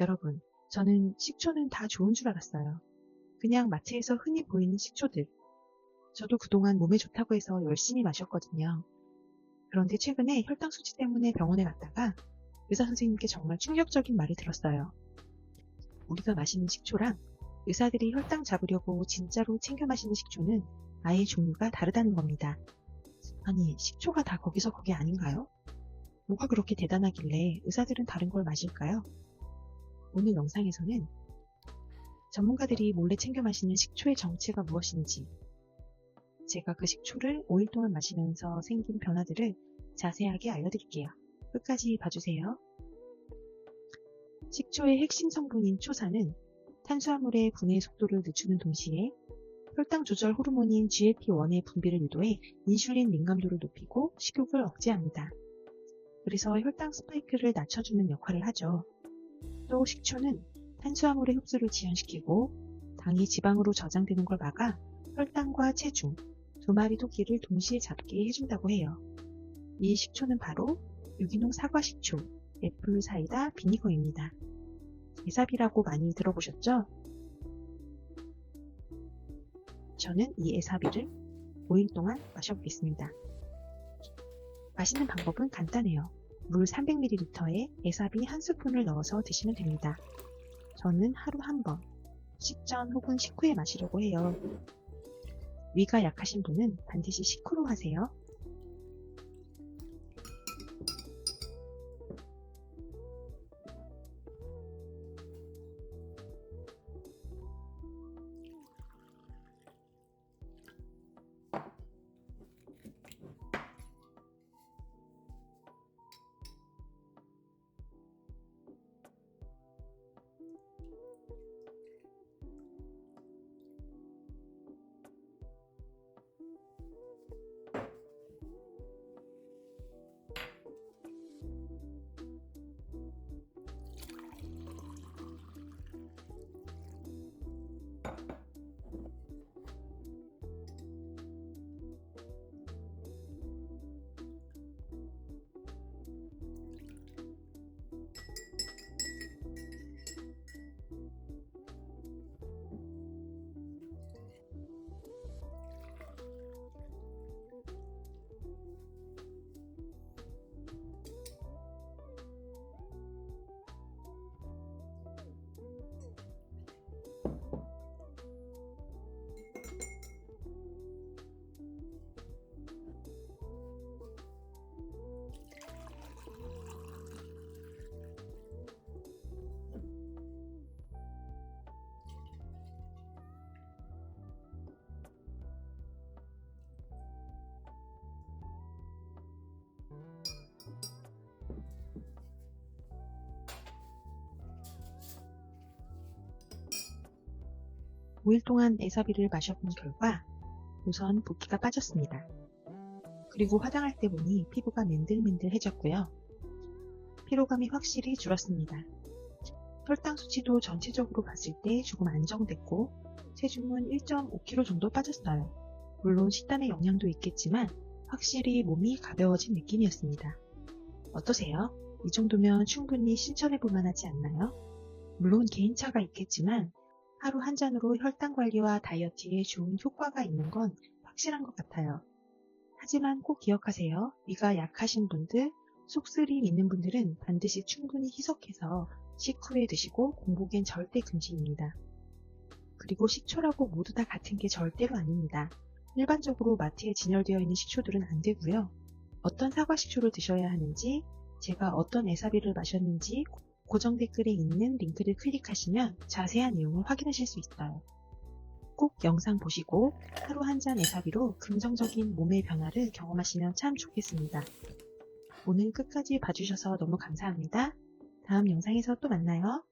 여러분, 저는 식초는 다 좋은 줄 알았어요. 그냥 마트에서 흔히 보이는 식초들. 저도 그동안 몸에 좋다고 해서 열심히 마셨거든요. 그런데 최근에 혈당 수치 때문에 병원에 갔다가 의사 선생님께 정말 충격적인 말을 들었어요. 우리가 마시는 식초랑 의사들이 혈당 잡으려고 진짜로 챙겨 마시는 식초는 아예 종류가 다르다는 겁니다. 아니, 식초가 다 거기서 거기 아닌가요? 뭐가 그렇게 대단하길래 의사들은 다른 걸 마실까요? 오늘 영상에서는 전문가들이 몰래 챙겨 마시는 식초의 정체가 무엇인지, 제가 그 식초를 5일 동안 마시면서 생긴 변화들을 자세하게 알려드릴게요. 끝까지 봐주세요. 식초의 핵심 성분인 초산은 탄수화물의 분해 속도를 늦추는 동시에 혈당 조절 호르몬인 GLP-1의 분비를 유도해 인슐린 민감도를 높이고 식욕을 억제합니다. 그래서 혈당 스파이크를 낮춰주는 역할을 하죠. 또 식초는 탄수화물의 흡수를 지연시키고 당이 지방으로 저장되는 걸 막아 혈당과 체중, 두 마리 토끼를 동시에 잡게 해준다고 해요. 이 식초는 바로 유기농 사과 식초, 애플 사이다 비니거입니다. 에삽이라고 많이 들어보셨죠? 저는 이 에사비를 5일 동안 마셔보겠습니다. 마시는 방법은 간단해요. 물 300ml에 에사비 한 스푼을 넣어서 드시면 됩니다. 저는 하루 한 번, 식전 혹은 식후에 마시려고 해요. 위가 약하신 분은 반드시 식후로 하세요. 오일 동안 에사비를 마셔본 결과 우선 붓기가 빠졌습니다. 그리고 화장할 때 보니 피부가 맨들맨들해졌고요. 피로감이 확실히 줄었습니다. 혈당 수치도 전체적으로 봤을 때 조금 안정됐고 체중은 1.5kg 정도 빠졌어요. 물론 식단의 영향도 있겠지만 확실히 몸이 가벼워진 느낌이었습니다. 어떠세요? 이 정도면 충분히 실천해 볼 만하지 않나요? 물론 개인차가 있겠지만 하루 한 잔으로 혈당 관리와 다이어트에 좋은 효과가 있는 건 확실한 것 같아요. 하지만 꼭 기억하세요. 위가 약하신 분들, 속쓰림 있는 분들은 반드시 충분히 희석해서 식후에 드시고 공복엔 절대 금지입니다. 그리고 식초라고 모두 다 같은 게 절대로 아닙니다. 일반적으로 마트에 진열되어 있는 식초들은 안 되고요. 어떤 사과 식초를 드셔야 하는지, 제가 어떤 에사비를 마셨는지 고정 댓글에 있는 링크를 클릭하시면 자세한 내용을 확인하실 수 있어요. 꼭 영상 보시고 하루 한잔 에사비로 긍정적인 몸의 변화를 경험하시면 참 좋겠습니다. 오늘 끝까지 봐주셔서 너무 감사합니다. 다음 영상에서 또 만나요.